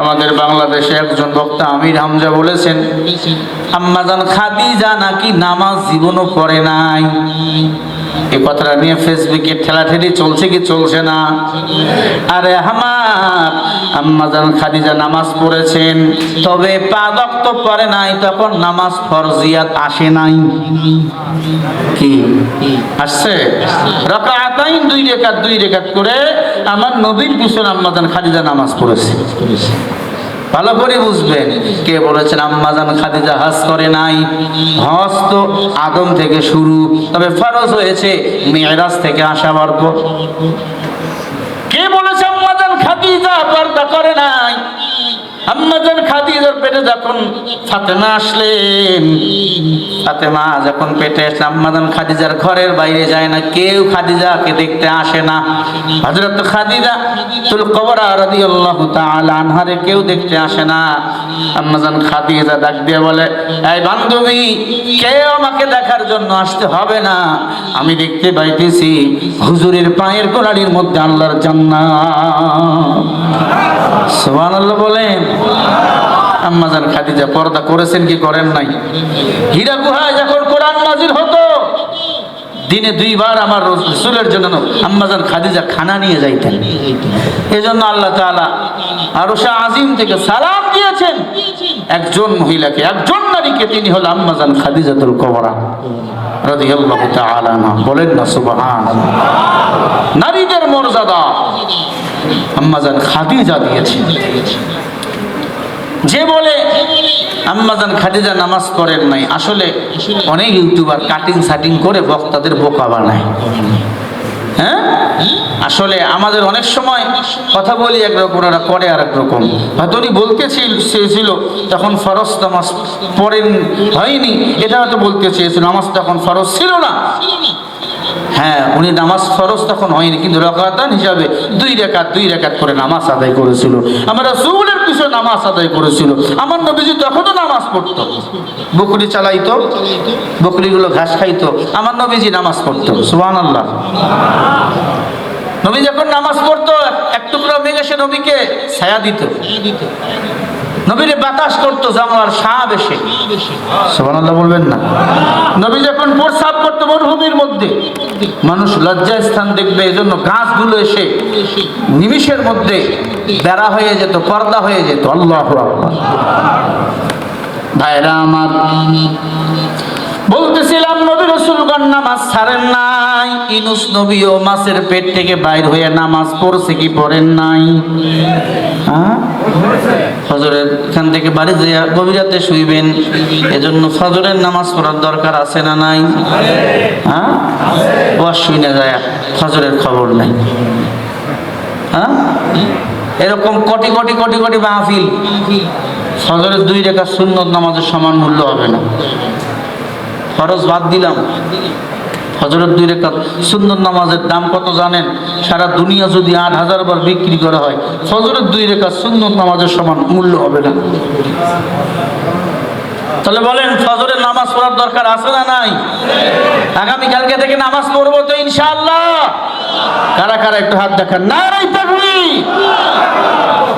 আমাদের বাংলাদেশে একজন বক্তা আমির হামজা বলেছেন আম্মাজান খাদিজা নাকি নামাজ জীবনও পড়ে নাই? এই কথাটা নিয়ে ফেসবুকে ঠেলাঠেলি চলছে কি চলছে না? আরে আমার আম্মাজান খাদিজা নামাজ পড়েছেন, তবে পা দক্ত পড়ে নাই, তখন নামাজ ফরজিয়াত আসে নাই। কি? আসছে? রাকাতাইন দুই রেখাত দুই রেখাত করে আমার নবীর পিছনে আম্মাজান খাদিজা নামাজ পড়েছে। ভালো করে বুঝবেন। কে বলেছেন আম্মাজান খাদিজা হজ করে নাই। হজ তো আদম থেকে শুরু, তবে ফরজ হয়েছে মেয়েরাজ থেকে আসা বর্গ। কে বলেছে আম্মাজান খাদিজা পর্দা করে নাই? পেটে যখন ফাতেমা ফাতেমা যখন পেটে খাদিজার ঘরের বাইরে যায় না, কেউ দেখতে আসে না। খাদিজা আনহারে কেউ দেখতে আসে না। খাদিজা ডাক বলে বান্ধবী আমাকে দেখার জন্য আসতে হবে না। আমি দেখতে পাইতেছি হুজুরের পায়ের গোড়ালির মধ্যে আল্লাহর জান্নাত। সুবহানাল্লাহ বলেন আম্মাজান খাদিজা পর্দা করেছেন কি করেন নাই? হীরা গুহায় যখন কোরআন নাজিল হতো, দিনে দুইবার আমার রসুলের জন্য আম্মাজান খাদিজা খানা নিয়ে যাইতেন। এজন্য আল্লাহ তাআলা আরও শাহ আজিম থেকে সালাম দিয়েছেন। একজন মহিলাকে, একজন নারীকে তিনি হল আম্মাজান খাদিজাতুল কবরা। রাদিয়াল্লাহু তাআলা আনহা। বলেন না, সুবহানাল্লাহ। নারীদের মর্যাদা আম্মাজান খাদিজা দিয়েছেন। যে বলে, আম্মাজান খাদিজা নামাজ পড়েন নাই, আসলে অনেক ইউটিউবার কাটিং সাটিং করে বক্তাদের বোকা বানায়। হ্যাঁ? আসলে আমাদের অনেক সময় কথা বলি একরকম ওরা করে আর এক রকম হয়তো উনি বলতে ছিল- চেয়েছিল, তখন ফরজ নামাজ পড়েন, হয়নি। এটা হয়তো বলতে চেয়েছিল, নামাজ তখন ফরজ ছিল না। হ্যাঁ উনি নামাজ ফরজ তখন হয়নি, কিন্তু রকাতান হিসাবে দুই রেখাত দুই রেখাত করে নামাজ আদায় করেছিল। আমার রাসূলের পিছনে নামাজ আদায় করেছিল। আমার নবীজি তখনও নামাজ পড়তো। বকরি চালাইতো বকরিগুলো ঘাস খাইতো। আমার নবীজি নামাজ পড়তো। সুবহানাল্লাহ। নবী যখন নামাজ পড়তো, এক টুকরা মেঘ এসে নবীকে ছায়া দিত। নবীরে বাতাস করতো জামলার সাপ এসে। সুবহানাল্লাহ বলবেন না। নবী যখন প্রস্রাব করতো মরুভূমির মধ্যে, মানুষ লজ্জা স্থান দেখবে, এজন্য গাছগুলো এসে নিমিষের মধ্যে বেড়া হয়ে যেত, পর্দা হয়ে যেত। আল্লাহ ভাইরা আমার, বলতেছিলাম নবী রসুলগণ নামাজ ছাড়েন নাই। ইনুস নবীও মাছের পেট থেকে বাইর হয়ে নামাজ পড়ছে কি পড়েন নাই? হ্যাঁ? ফজরের এখান থেকে বাড়ি যাইয়া গভীরাতে শুইবেন। এজন্য ফজরের নামাজ পড়ার দরকার আছে না নাই? হ্যাঁ? ওয়াজ না যায়, ফজরের খবর নাই। হ্যাঁ? এরকম কোটি কোটি কোটি কোটি মাহফিল। ফজরের দুই রেখা সুন্নত নামাজের সমান মূল্য হবে না। ফরজ বাদ দিলাম। হজরত দুই রেখাত সুন্দর নামাজের দাম কত জানেন? সারা দুনিয়া যদি আট হাজার বার বিক্রি করা হয় ফজরের দুই রেখা সুন্দর নামাজের সমান মূল্য হবে না। তাহলে বলেন, ফজরের নামাজ পড়ার দরকার আছে না নাই? আগামী কালকে থেকে নামাজ পড়ব তো ইনশাআল্লাহ। কারা কারা একটু হাত দেখান। নাই তাকবীর।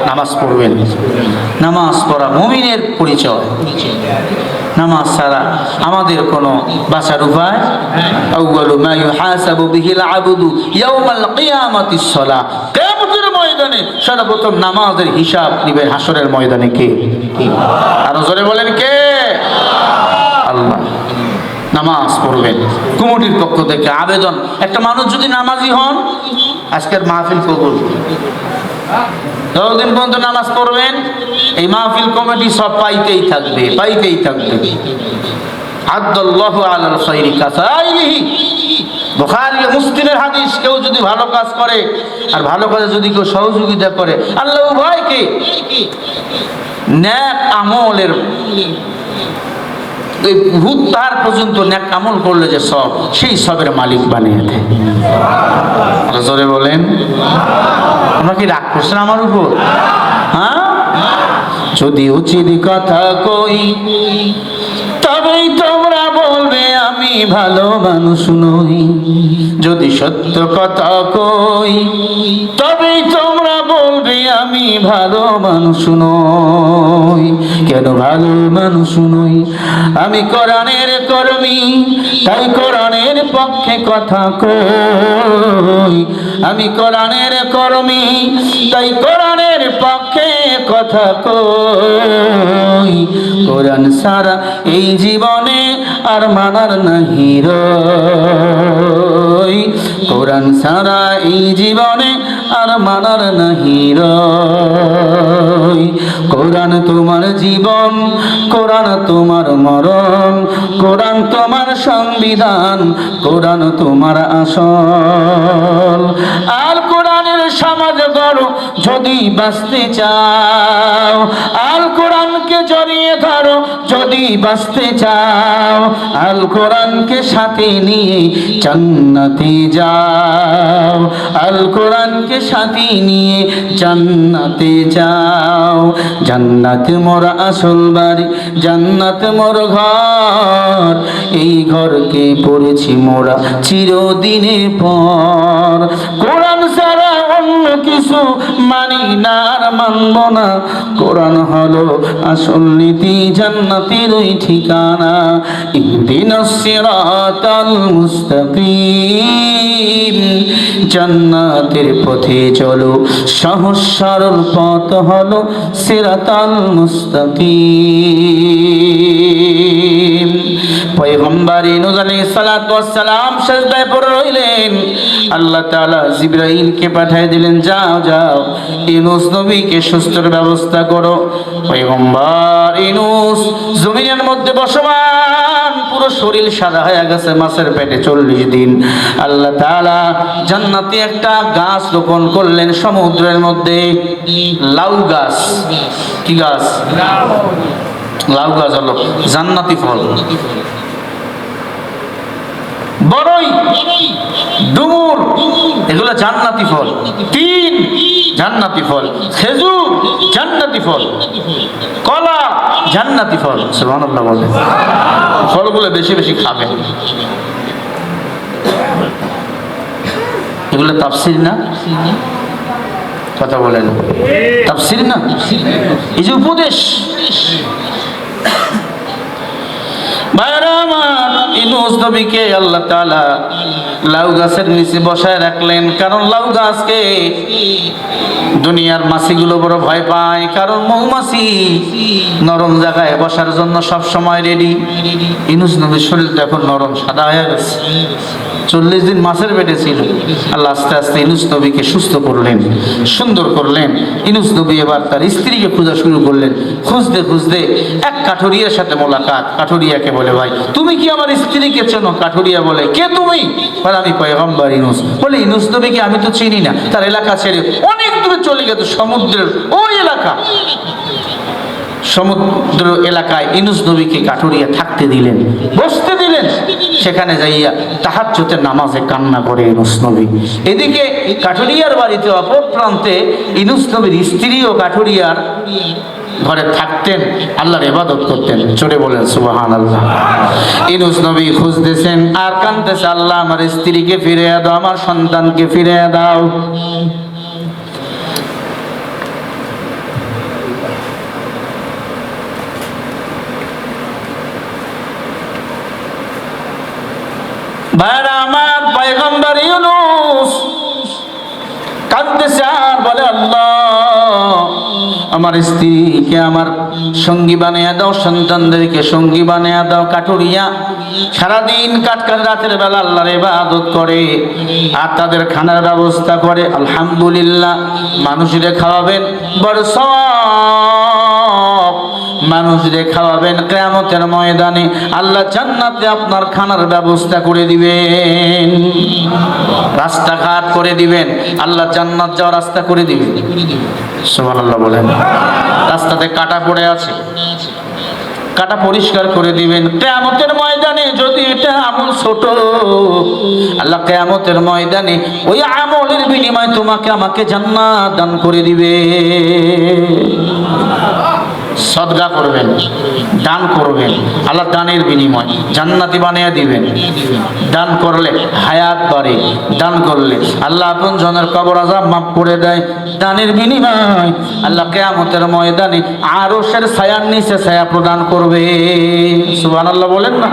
নামাজ পড়বেন। নামাজ পড়া মুমিনের পরিচয়। নামাজ ছাড়া আমাদের কোনো বাঁচার উপায়? আউয়ালু মা ইউহাসাবু বিহিল ইয়াউমাল কিয়ামাতিস সালাহ কিয়ামতের ময়দানে সর্বপ্রথম নামাজের হিসাব নিবে হাসরের ময়দানে কে? আরও জোরে বলেন কে? আল্লাহ নামাজ পড়বেন। কুমুটির পক্ষ থেকে আবেদন। একটা মানুষ যদি নামাজি হন, আজকের মাহফিল কবুল। যতদিন পর্যন্ত নামাজ পড়বেন, এই মাহফিল কমিটি সব পাইতেই থাকবে পাইতেই থাকবে। হাদিস, কেউ যদি ভালো কাজ করে, আর ভালো যদি কেউ সহযোগিতা করে, আল্লাহ আমলের ভূত তার পর্যন্ত ন্যাক আমল করলে যে সব, সেই সবের মালিক বানিয়ে দেয়। জোরে বলেন। আমরা কি রাগ করছেন আমার উপর? হ্যাঁ? যদি উচিত কথা কই, তবেই তোমরা বলবে, আমি ভালো মানুষ নই। যদি সত্য কথা কই, তবেই তোমরা বলবে, আমি ভালো মানুষ নই। কেন ভালো মানুষ নই? আমি কোরআনের কর্মী, তাই কোরআনের পক্ষে কথা কই। আমি কোরআনের কর্মী, তাই কোরআনের পক্ষে কথা কই। কোরআন সারা এই জীবনে আর মানার নাহি রই। কোরআন সারা এই জীবনে আর মানার নাহি কোরআন তোমার জীবন, কোরআন তোমার মরণ, কোরআন তোমার সংবিধান, কোরআন তোমার আসল। আর সমাজ গড়ো যদি বাঁচতে চাও, আল কোরআনকে জড়িয়ে ধরো যদি বাঁচতে চাও, আল কোরআনকে সাথে নিয়ে জান্নাতে যাও, আল কোরআনকে সাথে নিয়ে জান্নাতে যাও। জান্নাত মোর আসল বাড়ি, জান্নাত মোর ঘর, এই ঘরকে পড়েছি মোরা চিরদিনের পর। কিছু মানি না আর মানব না। কোরআন হলো আসল নীতি, জান্নাতের ওই ঠিকানা। ইহদিনাস সিরাতাল মুস্তাকিম। জান্নাতের পথে চলো সহজ সরল পথ হলো সিরাতাল মুস্তাকিম। রইলেন। আল্লাহ তাআলা দিলেন, যাও যাও ব্যবস্থা করো। জমিনের মধ্যে পুরো শরীর সাদা হয়ে গেছে, মাছের পেটে চল্লিশ দিন। আল্লাহ তাআলা জান্নাতে একটা গাছ রোপণ করলেন সমুদ্রের মধ্যে। লাউ গাছ। কি গাছ? লাউ গাছ হলো জান্নাতি ফল। বড়ই ডুমুর এগুলো জান্নাতি ফল। তিন জান্নাতি ফল। খেজুর, জান্নাতি ফল। কলা, জান্নাতি ফল। সুবহানাল্লাহ বলে। ফলগুলো বেশি বেশি খাবেন এগুলো তাফসির না? কথা বলেন। তাফসির না? এই যে উপদেশ। ভাইরা নবীকে আল্লাহ তাআলা লাউ গাছের নিচে বসায় রাখলেন। কারণ লাউ গাছকে দুনিয়ার মাছিগুলো বড় ভয় পায়। কারণ মৌমাছি নরম জায়গায় বসার জন্য সব সময় রেডি ইনুস নবীর শরীরটা এখন নরম, সাদা হয়ে গেছে। চল্লিশ দিন মাছের পেটে ছিল। আল্লাহ আস্তে আস্তে ইনুস নবীকে সুস্থ করলেন, সুন্দর করলেন। ইনুস নবী এবার তার স্ত্রীকে খোঁজা শুরু করলেন। খুঁজতে খুঁজতে এক কাঠুরিয়ার সাথে মোলাকাত। কাঠুরিয়াকে বলে, ভাই, তুমি কি আমার স্ত্রীকে চেনো? কাঠুরিয়া বলে, কে তুমি? বলে, আমি পয়গম্বর ইনুস। বলে, ইনুস নবীকে আমি তো চিনি না। তার এলাকা ছেড়ে অনেক দূরে চলে গেছে সমুদ্রের ওই এলাকা। সমুদ্র এলাকায় ইনুস নবীকে কাঠুরিয়া থাকতে দিলেন, বসতে দিলেন। সেখানে যাইয়া তাহাজ্জুদের নামাজে কান্না করে ইনুস নবী। এদিকে কাঠুরিয়ার বাড়িতে অপর প্রান্তে ইনুস নবীর স্ত্রীও কাঠুরিয়ার ঘরে থাকতেন, আল্লাহর ইবাদত করতেন। চলে বলেন সুবাহান আল্লাহ ইনুস নবী খুঁজতেছেন, আর কানতেছে আল্লাহ, আমার স্ত্রীকে ফিরে দাও, আমার সন্তানকে ফিরে দাও। ভাইরা আমার পয়গম্বর ইউনুস কাঁদতেছে আর বলে, আল্লাহ, আমার স্ত্রীকে আমার সঙ্গী বানিয়ে দাও, সন্তানদেরকে সঙ্গী বানিয়ে দাও, কাঠুরিয়া। সারাদিন কাট কাট রাতের বেলা আল্লাহর ইবাদত করে আর তাদের খানার ব্যবস্থা করে। আলহামদুলিল্লাহ মানুষদের খাওয়াবেন, বড় সওয়াব। মানুষদের খাওয়াবেন কেয়ামতের ময়দানে, আল্লাহ জান্নাতে আপনার খানার ব্যবস্থা করে দিবেন। রাস্তাঘাট করে দিবেন, আল্লাহ জান্নাত যাওয়ার রাস্তা করে দিবেন। সুবহানাল্লাহ বলেন। রাস্তাতে কাটা পড়ে আছে। কাটা পরিষ্কার করে দিবেন। কেয়ামতের ময়দানে যদি এটা আমল ছোট, আল্লাহ কেয়ামতের ময়দানে ওই আমলের বিনিময়ে তোমাকে আমাকে জান্নাত দান করে দিবে। সদগা করবেন, দান করবেন, আল্লাহ দানের বিনিময় জান্নাতি বানিয়ে দিবেন। দান করলে হায়াত বাড়ে, দান করলে আল্লাহ আপন জনের কবর আজাব মাফ করে দেয়। দানের বিনিময় আল্লাহ কেয়ামতের ময়দানে আরও সের ছায়ার নিচে ছায়া প্রদান করবে। সুবহানাল্লাহ বলেন না?